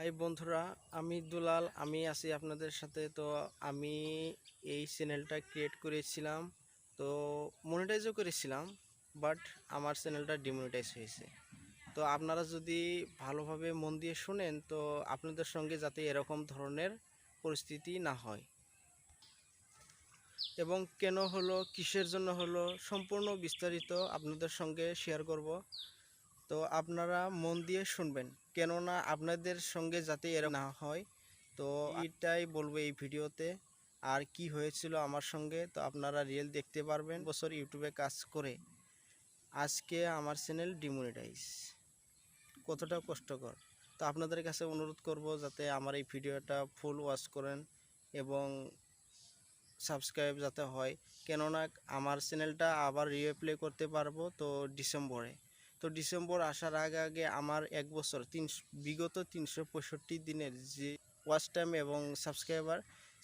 High বন্ধুরা, আমি দুলাল, আমি আছি আপনাদের সাথে। তো আমি এই চ্যানেলটা ক্রিয়েট করেছিলাম, তো মনিটাইজও করেছিলাম বাট আমার চ্যানেলটা ডিমনিটাইজ হয়েছে। তো আপনারা যদি ভালোভাবে মন দিয়ে শুনেন, তো আপনাদের সঙ্গে যাতে এরকম ধরনের পরিস্থিতি না হয়। এবং কেন হলো, কিসের জন্য হলো, সম্পূর্ণ বিস্তারিত আপনাদের সঙ্গে শেয়ার করব। তো আপনারা মন দিয়ে শুনবেন। কেননা আপনাদের সঙ্গে যাতে এরকম না হয়, তো এটাই বলব এই ভিডিওতে। আর কি হয়েছিল আমার সঙ্গে, তো আপনারা রিয়েল দেখতে পারবেন। বছর ইউটিউবে কাজ করে আজকে আমার চ্যানেল ডিমনিটাইজ কতটা কষ্টকর। তো আপনাদের কাছে অনুরোধ করব যাতে আমার এই ভিডিওটা ফুল ওয়াচ করেন এবং সাবস্ক্রাইব যাতে হয়। কেননা আমার চ্যানেলটা আবার রিপ্লে করতে পারব তো ডিসেম্বরে। তো ডিসেম্বর আসার আগে আগে আমার এক বছর, তিন, বিগত তিনশো পঁয়ষট্টি দিনের যে ওয়াচ টাইম এবং সাবস্ক্রাইবার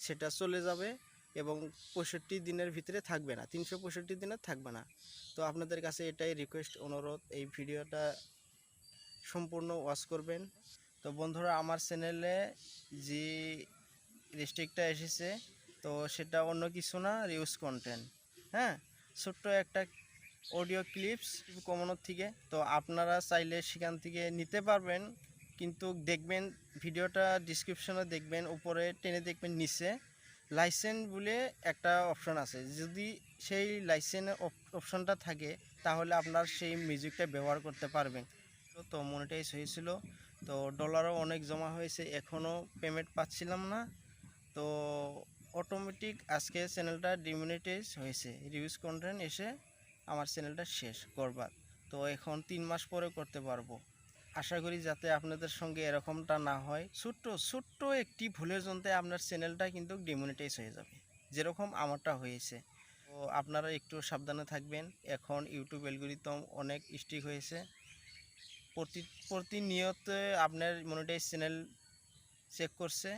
সেটা চলে যাবে এবং পঁয়ষট্টি দিনের ভিতরে থাকবে না, তিনশো পঁয়ষট্টি দিনের থাকবে না। তো আপনাদের কাছে এটাই রিকোয়েস্ট অনুরোধ, এই ভিডিওটা সম্পূর্ণ ওয়াচ করবেন। তো বন্ধুরা, আমার চ্যানেলে যে রেস্ট্রিক্টটা এসেছে, তো সেটা অন্য কিছু না রিউজ কন্টেন্ট হ্যাঁ? ছোট্ট একটা অডিও ক্লিপস কমানোর থেকে, তো আপনারা চাইলে সেখান থেকে নিতে পারবেন। কিন্তু দেখবেন, ভিডিওটা ডিসক্রিপশনে দেখবেন, উপরে টেনে দেখবেন নিচে। লাইসেন্স বলে একটা অপশন আছে। যদি সেই লাইসেন্স অপশনটা থাকে, তাহলে আপনার সেই মিউজিকটা ব্যবহার করতে পারবেন। তো মনিটাইজ হয়েছিল। তো ডলারও অনেক জমা হয়েছে। এখনও পেমেন্ট পাচ্ছিলাম না। তো অটোমেটিক আজকে চ্যানেলটা ডিমনিটাইজ হয়েছে। রিভিউজ কন্টেন্ট এসে আমার চ্যানেলটা শেষ করবার। তো এখন তিন মাস পরে করতে পারব। আশা করি যাতে আপনাদের সঙ্গে এরকমটা না হয়, ছোট্ট ছোট্ট একটি ভুলের জন্যে আপনার চ্যানেলটা কিন্তু ডিমনিটাইজ হয়ে যাবে, যেরকম আমারটা হয়েছে। তো আপনারা একটু সাবধানে থাকবেন, এখন ইউটিউব অ্যালগোরিদম অনেক স্ট্রিক হয়েছে। প্রতি, প্রতিনিয়ত আপনার মনিটাইজ চ্যানেল চেক করছে।